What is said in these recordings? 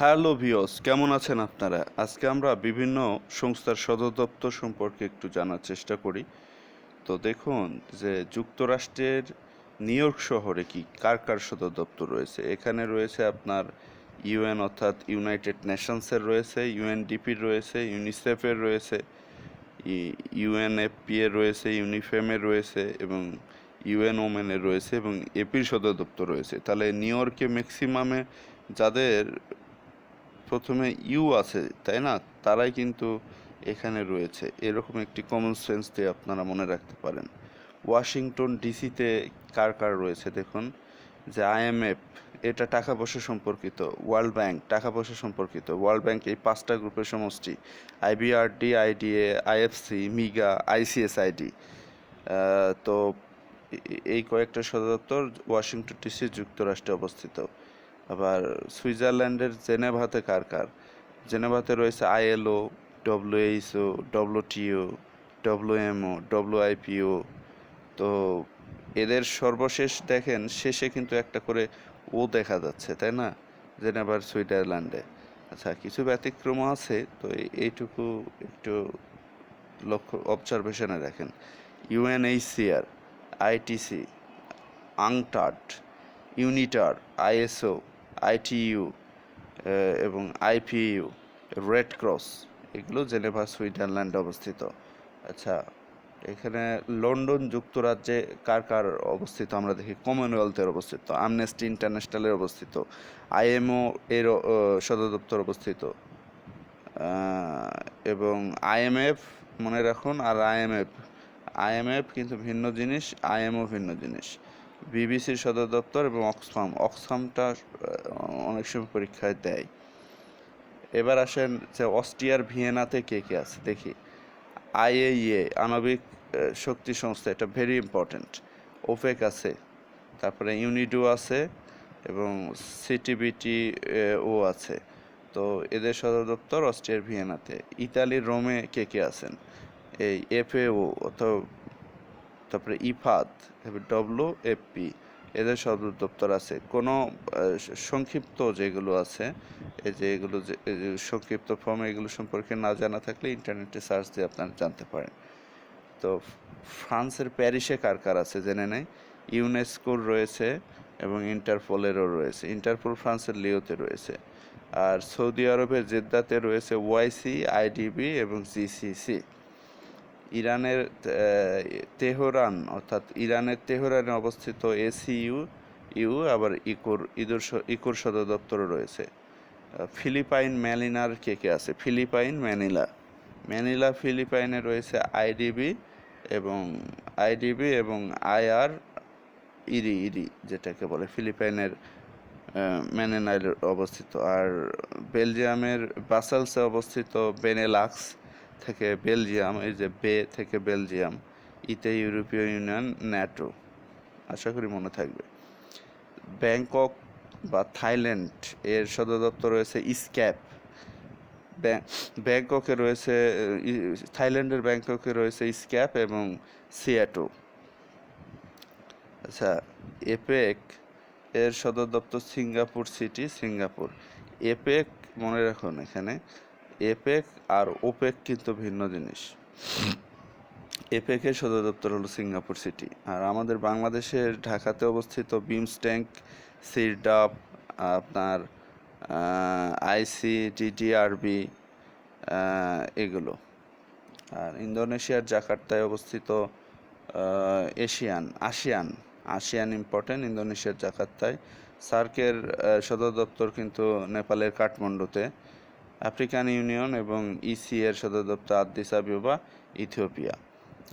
Hello ভিওস, কেমন আছেন আপনারা? আজকে আমরা বিভিন্ন সংস্থার সদর দপ্তর সম্পর্কে একটু জানার চেষ্টা করি। তো দেখুন যে যুক্তরাষ্ট্রের নিউ ইয়র্ক শহরে কি, কার কার সদর দপ্তর রয়েছে? এখানে রয়েছে আপনার ইউএন অর্থাৎ ইউনাইটেড নেশনসের রয়েছে, ইউএনডিপির রয়েছে, ইউনিসেফের রয়েছে ইউএনএফপি এর রয়েছে, ইউনিফেমের রয়েছে এবং ইউএন ওমেনের রয়েছে এবং এপির সদর দপ্তর রয়েছে। তাহলে নিউ ইয়র্কে ম্যাক্সিমামে যাদের প্রথমে ইউ আছে, তাই না? তারাই কিন্তু এখানে রয়েছে। এরকম একটি কমন সেন্স দিয়ে আপনারা মনে রাখতে পারেন। ওয়াশিংটন ডিসিতে কার কার রয়েছে দেখুন? যে আইএমএফ এটা টাকা পয়সা সম্পর্কিত। ওয়ার্ল্ড ব্যাংক, টাকা পয়সা সম্পর্কিত। ওয়ার্ল্ড ব্যাংক এই পাঁচটা গ্রুপের সমষ্টি। IBRD IDA IFC MIGA ICSID তো এই কয়েকটা সদর দপ্তর ওয়াশিংটন ডিসি যুক্তরাষ্ট্রে অবস্থিত। আবার সুইজারল্যান্ডের জেনেভাতে কার কার? জেনেভাতে রয়েছে ILO, WHO, WTO, WMO, WIPO. তো এদের সর্বশেষ দেখেন, শেষে কিন্তু একটা করে ও দেখা যাচ্ছে, তাই না? জেনেভার সুইজারল্যান্ডে। আচ্ছা কিছু ব্যতিক্রম আছে, তো এইটুকু একটু লক্ষ্য, অবজারভেশনে রাখেন UNHCR, ITC UNCTAD UNITAR, ISO ITU এবং আইপিইউ, রেড ক্রস, এগুলো জেনেভা, সুইজারল্যান্ডে অবস্থিত। আচ্ছা এখানে লন্ডন যুক্তরাজ্যে কার কার অবস্থিত আমরা দেখি? কমনওয়েলথের অবস্থিত আমনেস্টি ইন্টারন্যাশনালের অবস্থিত, আইএমও এর সদর দপ্তর অবস্থিত। এবং আইএমএফ, মনে রাখুন, আর আইএমএফ। আইএমএফ কিন্তু ভিন্ন জিনিস, আইএমও ভিন্ন জিনিস। বিবিসির সদর দপ্তর এবং অক্সফাম। অক্সফামটা অনেক সময় পরীক্ষায় দেয়। এবার আসেন যে অস্ট্রিয়ার ভিয়েনাতে কে কে আছে? দেখি। আইএইএ, আণবিক শক্তি সংস্থা, এটা ভেরি ইম্পর্ট্যান্ট ওপেক আছে, তারপরে ইউনিডো আছে এবং সিটিবিটি ও আছে। তো এদের সদর দপ্তর অস্ট্রিয়ার ভিয়েনাতে। ইতালির রোমে কে কে আছেন? এই এফএও, অথবা তারপরে তারপরে ডব্লিউ এফপি এদের সদর দপ্তর আছে। কোনো সংক্ষিপ্ত যেগুলো আছে, এই যে এগুলো যে সংক্ষিপ্ত ফর্ম এগুলো সম্পর্কে না জানা থাকলে ইন্টারনেটে সার্চ দিয়ে আপনারা জানতে পারেন। তো ফ্রান্সের প্যারিসে কার কার আছে জেনে নেই। ইউনেস্কোর রয়েছে এবং ইন্টারপোলেরও রয়েছে। ইন্টারপোল ফ্রান্সের লিওতে রয়েছে। আর সৌদি আরবের জেদ্দাতে রয়েছে ওয়াইসি আইডিবি এবং জিসিসি ইরানের তেহরান, অর্থাৎ ইরানের তেহরানে অবস্থিত এসিইউ, ইউ, আবার ইকোর, ইদুর ইকোর সদর দপ্তরও রয়েছে। ফিলিপাইন ম্যানিলার কে কে আছে? Philippine Manila. ম্যানিলা ফিলিপাইনে রয়েছে আইডিবি এবং আইডিবি এবং আইআর ইরি ইরি যেটাকে বলে ফিলিপাইনের ম্যানেনাইল অবস্থিত। আর বেলজিয়ামের বাসালসে অবস্থিত বেনেলাক্স থেকে বেলজিয়াম, এই যে বে থেকে বেলজিয়াম, ইতে ইউরোপীয় ইউনিয়ন, ন্যাটো। আশা করি মনে থাকবে। ব্যাংকক বা থাইল্যান্ড এর সদর দপ্তর রয়েছে ইস্ক্যাপ। ব্যাং- ব্যাংককে রয়েছে থাইল্যান্ডের ব্যাংককে রয়েছে স্ক্যাপ এবং সিয়াটো। আচ্ছা এপেক এর সদর দপ্তর সিঙ্গাপুর সিটি, সিঙ্গাপুর। এপেক, মনে রাখুন এখানে এপেক আর ওপেক কিন্তু ভিন্ন জিনিস। এপেকের সদর দপ্তর হলো সিঙ্গাপুর সিটি। আর আমাদের বাংলাদেশের ঢাকাতে অবস্থিত বিমস্ট্যাঙ্ক সিরডাপ, আপনার আইসি ডিডিআরবি এগুলো। আর ইন্দোনেশিয়ার জাকার্তায় অবস্থিত এশিয়ান, আসিয়ান আসিয়ান ইম্পর্টেন্ট ইন্দোনেশিয়ার জাকার্তায়। সার্কের সদর দপ্তর কিন্তু নেপালের কাঠমান্ডুতে। আফ্রিকান ইউনিয়ন এবং ইসি এর সদর দপ্তর আদ্দিস আবিবা, ইথিওপিয়া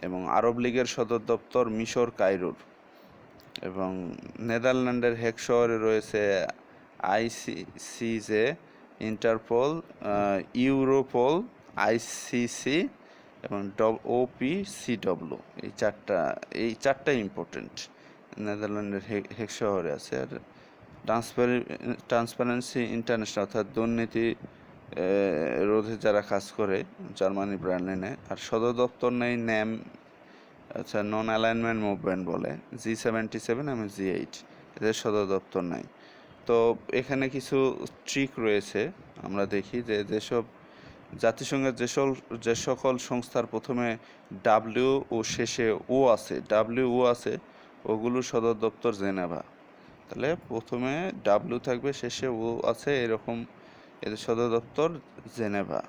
এবং আরব লীগের সদর দপ্তর মিশর, কায়রোর এবং নেদারল্যান্ডের হেক শহরে রয়েছে আইসিসিজে ইন্টারপোল ইউরোপোল, আইসিসি এবং ওপি সিডব্লিউ এই চারটা, এই চারটাই ইম্পর্টেন্ট নেদারল্যান্ডের হেক শহরে আছে আর ট্রান্সপারে ট্রান্সপারেন্সি ইন্টারন্যাশনাল অর্থাৎ দুর্নীতি রোধে যারা কাজ করে, জার্মানি ব্র্যান্ডে নেয় আর সদর দপ্তর নেই ন্যাম আচ্ছা নন অ্যালাইনমেন্ট মুভমেন্ট বলে জি সেভেন্টি সেভেন এবং জি এইট এদের সদর দপ্তর নাই। তো এখানে কিছু ট্রিক রয়েছে, আমরা দেখি যে যেসব জাতিসংঘের যেসব যে সকল সংস্থার প্রথমে ডাব্লিউ ও শেষে ও আছে ডাব্লিউ ও আছে ওগুলোর সদর দপ্তর জেনেভা। তাহলে প্রথমে ডাব্লিউ থাকবে, শেষে ও আছে, এরকম এদের সদর দপ্তর জেনেভা।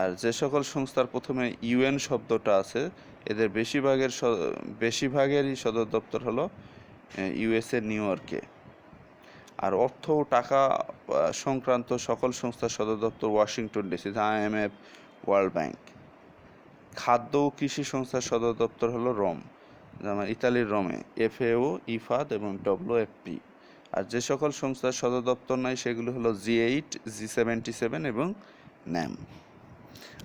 আর যে সকল সংস্থার প্রথমে ইউএন শব্দটা আছে, এদের বেশিরভাগের বেশিরভাগেরই সদর দপ্তর হলো ইউএসএ, নিউ ইয়র্কে। আর অর্থ ও টাকা সংক্রান্ত সকল সংস্থার সদর দপ্তর Washington DC IMF World Bank. খাদ্য ও কৃষি সংস্থার সদর দপ্তর হলো রোম, যেমন ইতালির রোমে এফএও ইফাদ এবং ডব্লিউএফপি আর যে সকল সংস্থার সদর দপ্তর নাই সেগুলো হলো G eight G seventy seven এবং ন্যাম।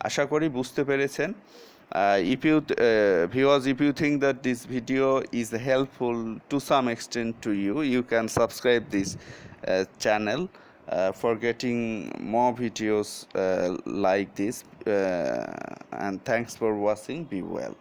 আশা করি বুঝতে পেরেছেন। If you viewers if you think that this video is helpful to some extent to you you can subscribe this channel more videos uh, like this uh, and thanks for watching. Be well.